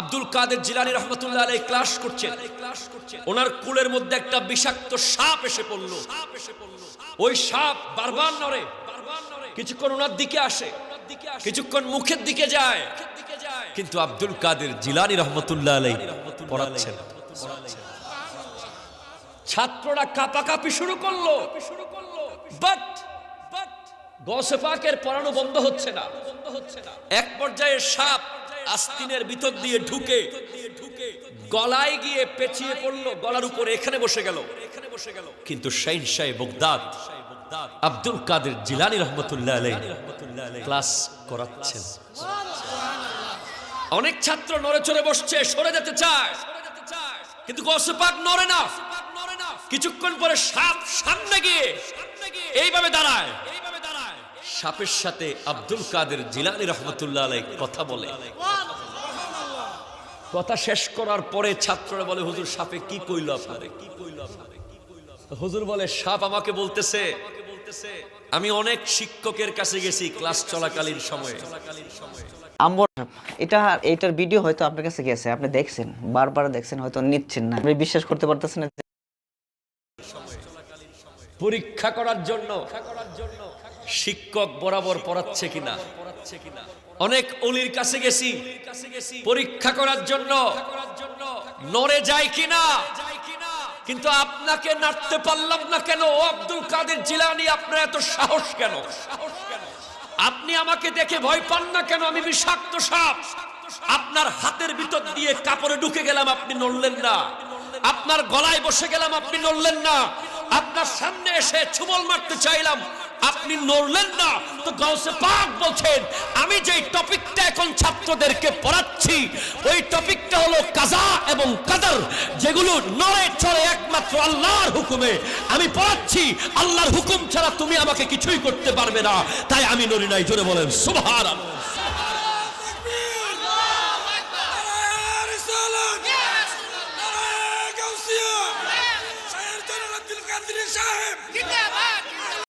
আব্দুল কাদের জিলানি রহমতুল্লাহ আলাই ক্লাস করছেন। ওনার কুলের মধ্যে একটা বিষাক্ত সাপ এসে পড়ল। ওই সাপ বারবার নড়ে। কিছুক্ষণ ওনার দিকে আসে। কিছুক্ষণ মুখের দিকে যায়। কিন্তু আব্দুল কাদের জিলানি রহমতুল্লাহ আলাই পড়াচ্ছেন। ছাত্ররা কাপাকাপি শুরু করল। বাট গসে পাকের পড়ানো বন্ধ হচ্ছে না। এক পর্যায়ে সাপ আস্তিনের ভিতর দিয়ে ঢুকে গলায় গিয়ে পেঁচিয়ে পড়ল, গলার উপরে এখানে বসে গেল। এখানে বসে গেল কিন্তু শাইন সাহেব বগদাদ, আব্দুল কাদের জিলানি রহমতুল্লাহ আলাই ক্লাস করাচ্ছেন। অনেক ছাত্র নড়ে চড়ে বসছে, সরে যেতে চায়। কিন্তু গসে পাক নড়ে না। কিছুক্ষণ পরে সাপ সামনে গিয়ে এইভাবে দাঁড়ায়। সাপের সাথে আব্দুল কাদের জিলানি রহমতুল্লাহ আলাই কথা বলে। কথা শেষ করার পরে ছাত্ররা বলে, হুজুর, সাপে কি কইল আপনারে? কি কইল আপনারে হুজুর বলে, সাপ আমাকে বলতেছে, আমি অনেক শিক্ষকের কাছে গেছি ক্লাস চলাকালীন সময়ে। এটা এইটার ভিডিও হয়তো আপনার কাছে গেছে, আপনি দেখছেন, বারবার দেখছেন, হয়তো নিচ্ছেন না। আপনি বিশ্বাস করতে পারতেছেন পরীক্ষা করার জন্য শিক্ষক বরাবর পড়াচ্ছে কিনা? অনেক অলির কাছে গেছি। পরীক্ষা করার জন্য নড়ে যায় কিনা? কিন্তু আপনাকে নাড়তে পারলাম না কেন? ও আব্দুল কাদের জিলানি, আপনার এত সাহস কেন? আপনি আমাকে দেখে ভয় পান না কেন? আমি বিষাক্ত সাপ। আপনার হাতের ভিতর দিয়ে কাপড়ে ঢুকে গেলাম, আপনি নড়লেন না। আপনার গলায় বসে গেলাম, আপনি নড়লেন না। আপনার সামনে এসে ছুবল মারতে চাইলাম। আপনি নড়লেন না। তো গাউসে পাক বলছেন, আমি যেই টপিকটা এখন ছাত্রদেরকে পড়াচ্ছি, ওই টপিকটা হলো কাজা এবং কাদার, যেগুলো নড়ে চড়ে একমাত্র আল্লাহর হুকুমে। আমি পড়াচ্ছি, আল্লাহর হুকুম ছাড়া তুমি আমাকে কিছুই করতে পারবে না। তাই আমি নড়ি নাই। জোরে বলেন সুবহান সাহেব